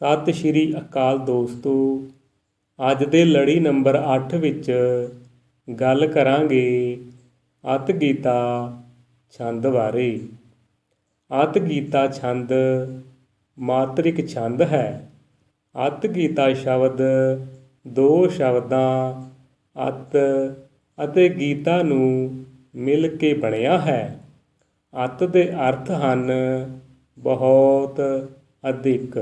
ਸਤਿ ਸ਼੍ਰੀ ਅਕਾਲ ਦੋਸਤੋ। ਅੱਜ ਦੇ ਲੜੀ ਨੰਬਰ 8 ਵਿੱਚ ਗੱਲ ਕਰਾਂਗੇ ਅਤ ਗੀਤਾ ਛੰਦ ਬਾਰੇ। ਅਤ ਗੀਤਾ ਛੰਦ ਮਾਤਰਿਕ ਛੰਦ ਹੈ। ਅਤ ਗੀਤਾ ਸ਼ਬਦ ਦੋ ਸ਼ਬਦਾਂ ਅਤ ਅਤੇ ਗੀਤਾ ਨੂੰ ਮਿਲ ਕੇ ਬਣਿਆ ਹੈ। ਅਤ ਦੇ ਅਰਥ ਹਨ ਬਹੁਤ ਅਧਿਕ।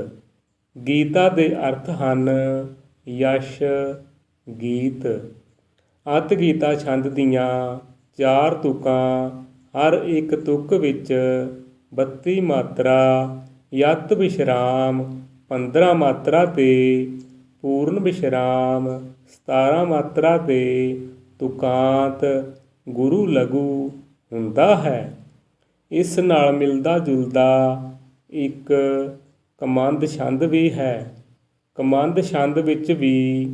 ਗੀਤਾ ਦੇ ਅਰਥ ਹਨ ਯਸ਼, ਗੀਤ। ਅਤ ਗੀਤਾ ਛੰਦ ਦੀਆਂ ਚਾਰ ਤੁਕਾਂ, ਹਰ ਇੱਕ ਤੁਕ ਵਿੱਚ 32 ਮਾਤਰਾ, ਯਤ ਵਿਸ਼ਰਾਮ 15 ਮਾਤਰਾ ਤੇ ਪੂਰਨ ਵਿਸ਼ਰਾਮ 17 ਮਾਤਰਾ ਤੇ ਤੁਕਾਂਤ, ਗੁਰੂ ਲਘੂ ਹੁੰਦਾ ਹੈ। ਇਸ ਨਾਲ ਮਿਲਦਾ ਜੁਲਦਾ ਇੱਕ ਕਮੰਦ ਛੰਦ ਵੀ ਹੈ। ਕਮੰਦ ਛੰਦ ਵਿੱਚ ਵੀ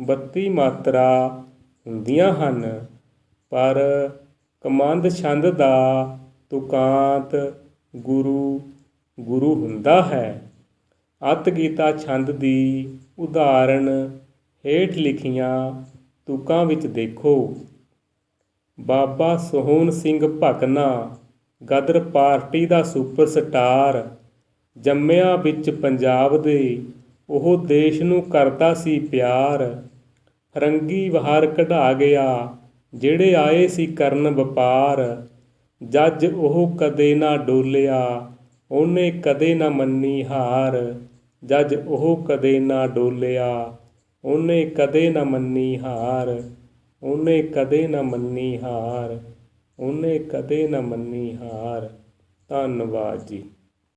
32 ਮਾਤਰਾ ਹੁੰਦੀਆਂ ਹਨ। ਪਰ ਕਮੰਦ ਛੰਦ ਦਾ ਤੁਕਾਂਤ ਗੁਰੂ ਗੁਰੂ ਹੁੰਦਾ ਹੈ। ਅਤ ਗੀਤਾ ਛੰਦ ਦੀ ਉਦਾਹਰਣ ਹੇਠ ਲਿਖੀਆਂ ਤੁਕਾਂ ਵਿੱਚ ਦੇਖੋ। ਬਾਬਾ ਸੋਹਣ ਸਿੰਘ ਭਕਨਾ ਗਦਰ ਪਾਰਟੀ ਦਾ ਸੁਪਰਸਟਾਰ ਜੰਮਿਆ ਵਿੱਚ ਪੰਜਾਬ ਦੇ, ਉਹ ਦੇਸ਼ ਨੂੰ ਕਰਦਾ ਸੀ ਪਿਆਰ। ਫਰੰਗੀ ਵਹਾਰ ਕਢਾ ਗਿਆ, ਜਿਹੜੇ ਆਏ ਸੀ ਕਰਨ ਵਪਾਰ। ਜੱਜ ਉਹ ਕਦੇ ਨਾ ਡੋਲਿਆ, ਉਹਨੇ ਕਦੇ ਨਾ ਮੰਨੀ ਹਾਰ। ਜੱਜ ਉਹ ਕਦੇ ਨਾ ਡੋਲਿਆ, ਉਹਨੇ ਕਦੇ ਨਾ ਮੰਨੀ ਹਾਰ। ਉਹਨੇ ਕਦੇ ਨਾ ਮੰਨੀ ਹਾਰ, ਉਹਨੇ ਕਦੇ ਨਾ ਮੰਨੀ ਹਾਰ। ਧੰਨਵਾਦ ਜੀ।